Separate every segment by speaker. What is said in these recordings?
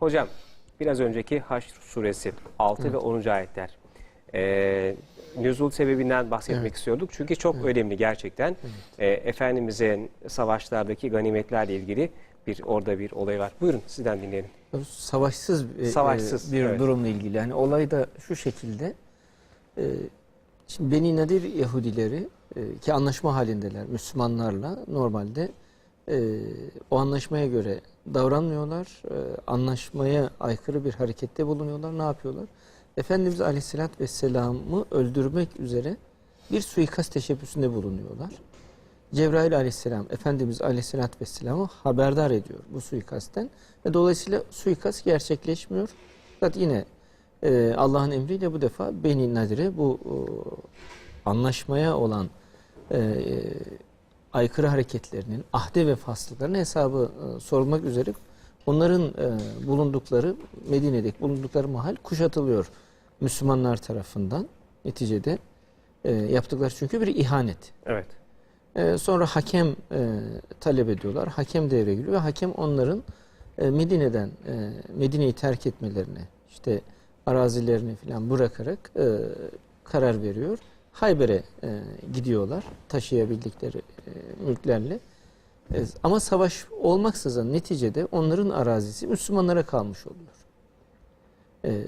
Speaker 1: Hocam biraz önceki Haşr suresi 6 ve 10. ayetler. Ee, nüzul sebebinden bahsetmek
Speaker 2: Evet.
Speaker 1: istiyorduk. Çünkü çok önemli gerçekten. Ee, Efendimizin savaşlardaki ganimetlerle ilgili bir orada bir olay var. Buyurun sizden dinleyelim.
Speaker 2: Savaşsız, e,
Speaker 1: Savaşsız,
Speaker 2: e, bir
Speaker 1: evet.
Speaker 2: durumla ilgili. Yani olay da şu şekilde. e, Şimdi Beni Nadir Yahudileri e, ki anlaşma halindeler Müslümanlarla normalde e, o anlaşmaya göre davranmıyorlar. E, anlaşmaya aykırı bir harekette bulunuyorlar. Ne yapıyorlar? Efendimiz Aleyhisselatü Vesselam'ı öldürmek üzere bir suikast teşebbüsünde bulunuyorlar. Cebrail aleyhisselam Efendimiz aleyhisselatü vesselam'ı haberdar ediyor bu suikastten. Ve dolayısıyla suikast gerçekleşmiyor. Fakat yine e, Allah'ın emriyle bu defa Beni Nadir'e bu e, anlaşmaya olan e, aykırı hareketlerinin, ahde ve faslıkların hesabı e, sorulmak üzere onların e, bulundukları, Medine'deki bulundukları mahal kuşatılıyor Müslümanlar tarafından. Neticede e, yaptıkları çünkü bir ihanet.
Speaker 1: Evet.
Speaker 2: Ee, sonra hakem e, talep ediyorlar. Hakem devreye giriyor ve hakem onların e, Medine'den e, Medine'yi terk etmelerini, işte arazilerini falan bırakarak e, karar veriyor. Hayber'e e, gidiyorlar taşıyabildikleri e, mülklerle. E, ama savaş olmaksızın neticede onların arazisi Müslümanlara kalmış oluyor. E,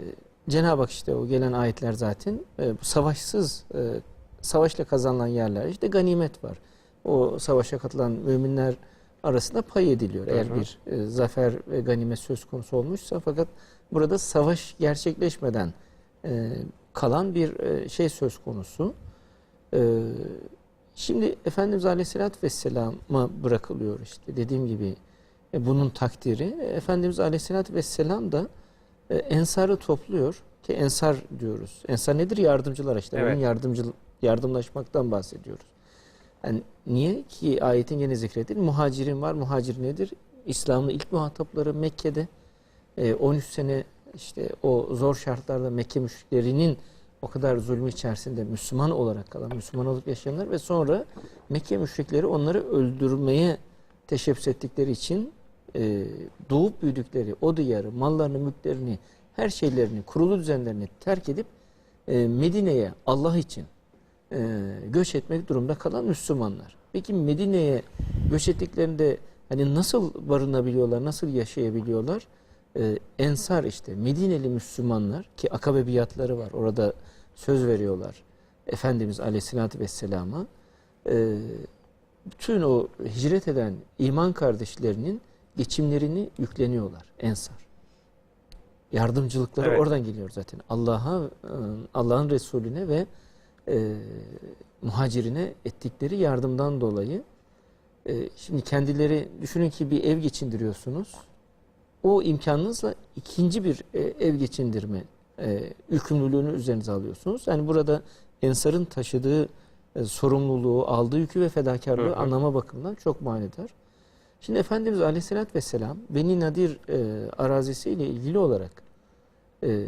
Speaker 2: Cenab-ı Hak işte o gelen ayetler zaten e, bu savaşsız e, savaşla kazanılan yerler işte ganimet var. O savaşa katılan müminler arasında pay ediliyor. Eğer
Speaker 1: Hı hı.
Speaker 2: bir e, zafer ve ganimet söz konusu olmuşsa fakat burada savaş gerçekleşmeden e, kalan bir e, şey söz konusu. E, şimdi Efendimiz Aleyhisselatü Vesselam'a bırakılıyor işte dediğim gibi e, bunun takdiri. Efendimiz Aleyhisselatü Vesselam da ensarı topluyor ki ensar diyoruz. Ensar nedir? Yardımcılar işte.
Speaker 1: Evet.
Speaker 2: Onun yardımcı yardımlaşmaktan bahsediyoruz. Yani niye ki ayetin gene zikredilir? Muhacirin var. Muhacir nedir? İslam'ın ilk muhatapları Mekke'de. E, 13 sene işte o zor şartlarda Mekke müşriklerinin o kadar zulmü içerisinde Müslüman olarak kalan, Müslüman olup yaşayanlar ve sonra Mekke müşrikleri onları öldürmeye teşebbüs ettikleri için e, doğup büyüdükleri o diyarı, mallarını, mülklerini, her şeylerini, kurulu düzenlerini terk edip e, Medine'ye Allah için e, göç etmek durumda kalan Müslümanlar. Peki Medine'ye göç ettiklerinde hani nasıl barınabiliyorlar, nasıl yaşayabiliyorlar? E, Ensar işte Medineli Müslümanlar ki akabe biatları var orada söz veriyorlar Efendimiz Aleyhisselatü Vesselam'a. E, bütün o hicret eden iman kardeşlerinin geçimlerini yükleniyorlar Ensar. Yardımcılıkları
Speaker 1: Evet.
Speaker 2: oradan geliyor zaten. Allah'a, e, Allah'ın Resulüne ve e, muhacirine ettikleri yardımdan dolayı e, şimdi kendileri düşünün ki bir ev geçindiriyorsunuz. O imkanınızla ikinci bir e, ev geçindirme e, yükümlülüğünü üzerinize alıyorsunuz. Yani burada Ensar'ın taşıdığı e, sorumluluğu, aldığı yükü ve fedakarlığı
Speaker 1: Hı hı.
Speaker 2: anlama bakımından çok manidar. Şimdi Efendimiz Aleyhisselatü Vesselam Beni Nadir e, arazisiyle ilgili olarak e,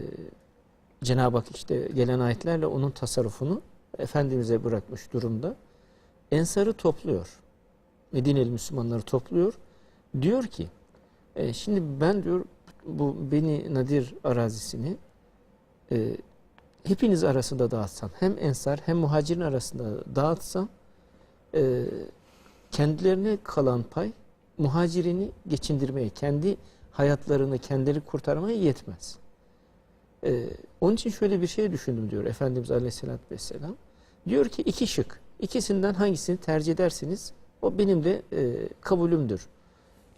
Speaker 2: Cenab-ı Hak işte gelen ayetlerle onun tasarrufunu Efendimiz'e bırakmış durumda. Ensar'ı topluyor. Medineli Müslümanları topluyor. Diyor ki e, şimdi ben diyor bu Beni Nadir arazisini e, hepiniz arasında dağıtsam hem Ensar hem Muhacirin arasında dağıtsam e, kendilerine kalan pay muhacirini geçindirmeye, kendi hayatlarını kendileri kurtarmaya yetmez. Ee, onun için şöyle bir şey düşündüm diyor Efendimiz Aleyhisselatü Vesselam. Diyor ki iki şık. İkisinden hangisini tercih edersiniz o benim de e, kabulümdür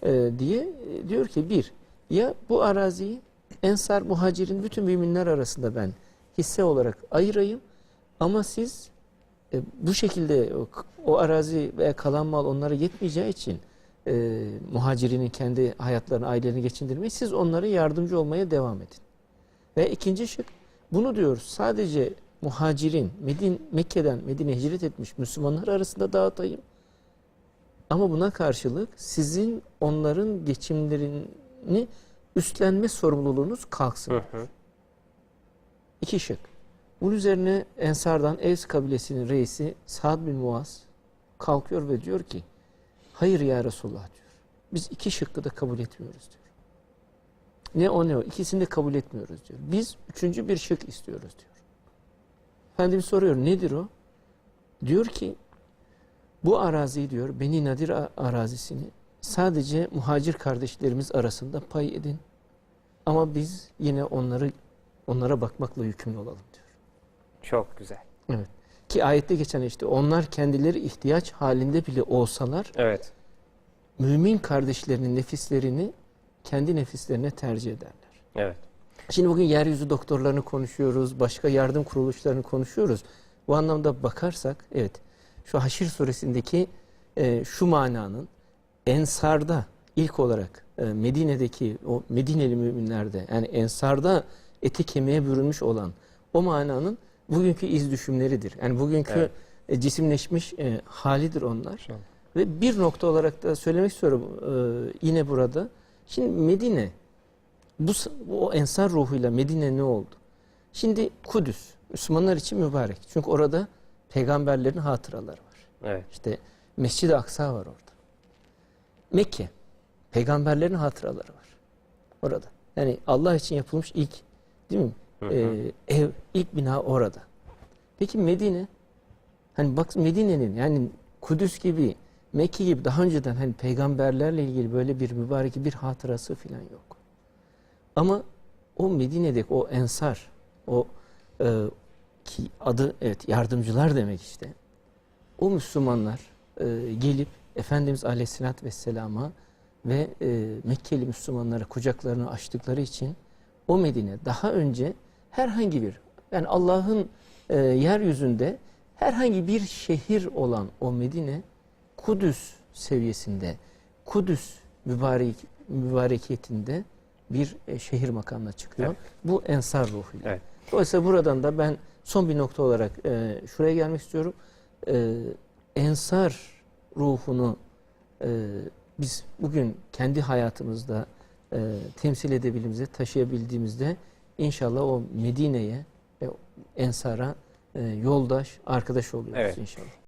Speaker 2: e, diye diyor ki bir ya bu araziyi Ensar muhacirin bütün müminler arasında ben hisse olarak ayırayım ama siz e, bu şekilde o, o arazi veya kalan mal onlara yetmeyeceği için e, muhacirinin kendi hayatlarını, ailelerini geçindirmeyi siz onlara yardımcı olmaya devam edin. Ve ikinci şık bunu diyor sadece muhacirin Medin, Mekke'den Medine hicret etmiş Müslümanlar arasında dağıtayım. Ama buna karşılık sizin onların geçimlerini üstlenme sorumluluğunuz kalksın.
Speaker 1: Hı hı.
Speaker 2: İki şık. Bunun üzerine Ensar'dan Evs kabilesinin reisi Sa'd bin Muaz kalkıyor ve diyor ki hayır ya Resulullah diyor. Biz iki şıkkı da kabul etmiyoruz diyor. Ne o ne o. İkisini de kabul etmiyoruz diyor. Biz üçüncü bir şık istiyoruz diyor. Efendimiz soruyor nedir o? Diyor ki bu araziyi diyor Beni Nadir arazisini sadece muhacir kardeşlerimiz arasında pay edin. Ama biz yine onları onlara bakmakla yükümlü olalım diyor.
Speaker 1: Çok güzel.
Speaker 2: Evet. Ki ayette geçen işte onlar kendileri ihtiyaç halinde bile olsalar
Speaker 1: Evet.
Speaker 2: mümin kardeşlerinin nefislerini kendi nefislerine tercih ederler.
Speaker 1: Evet.
Speaker 2: Şimdi bugün yeryüzü doktorlarını konuşuyoruz, başka yardım kuruluşlarını konuşuyoruz. Bu anlamda bakarsak, evet, şu Haşir suresindeki e, şu mananın Ensar'da ilk olarak e, Medine'deki o Medineli müminlerde yani Ensar'da eti kemiğe bürünmüş olan o mananın bugünkü iz düşümleridir. Yani bugünkü
Speaker 1: Evet.
Speaker 2: e, cisimleşmiş e, halidir onlar. Ve bir nokta olarak da söylemek istiyorum e, yine burada. Şimdi Medine, bu o ensar ruhuyla Medine ne oldu? Şimdi Kudüs, Müslümanlar için mübarek. Çünkü orada peygamberlerin hatıraları var.
Speaker 1: Evet.
Speaker 2: İşte Mescid-i Aksa var orada. Mekke, peygamberlerin hatıraları var orada. Yani Allah için yapılmış ilk, değil mi?
Speaker 1: Hı hı.
Speaker 2: Ee, ev, ilk bina orada. Peki Medine? Hani bak Medine'nin yani Kudüs gibi, Mekke gibi daha önceden hani peygamberlerle ilgili böyle bir mübarek bir hatırası falan yok. Ama o Medine'deki o ensar, o e, ki adı evet yardımcılar demek işte. O Müslümanlar e, gelip Efendimiz Aleyhisselatü Vesselam'a ve e, Mekkeli Müslümanlara kucaklarını açtıkları için o Medine daha önce herhangi bir yani Allah'ın e, yeryüzünde herhangi bir şehir olan o Medine Kudüs seviyesinde Kudüs mübarek, mübarekiyetinde bir e, şehir makamına çıkıyor.
Speaker 1: Evet.
Speaker 2: Bu ensar ruhuyla.
Speaker 1: Evet.
Speaker 2: Dolayısıyla buradan da ben son bir nokta olarak e, şuraya gelmek istiyorum. E, ensar ruhunu e, biz bugün kendi hayatımızda e, temsil edebildiğimizde, taşıyabildiğimizde inşallah o Medine'ye, e, ensara e, yoldaş, arkadaş oluyoruz
Speaker 1: Evet.
Speaker 2: inşallah.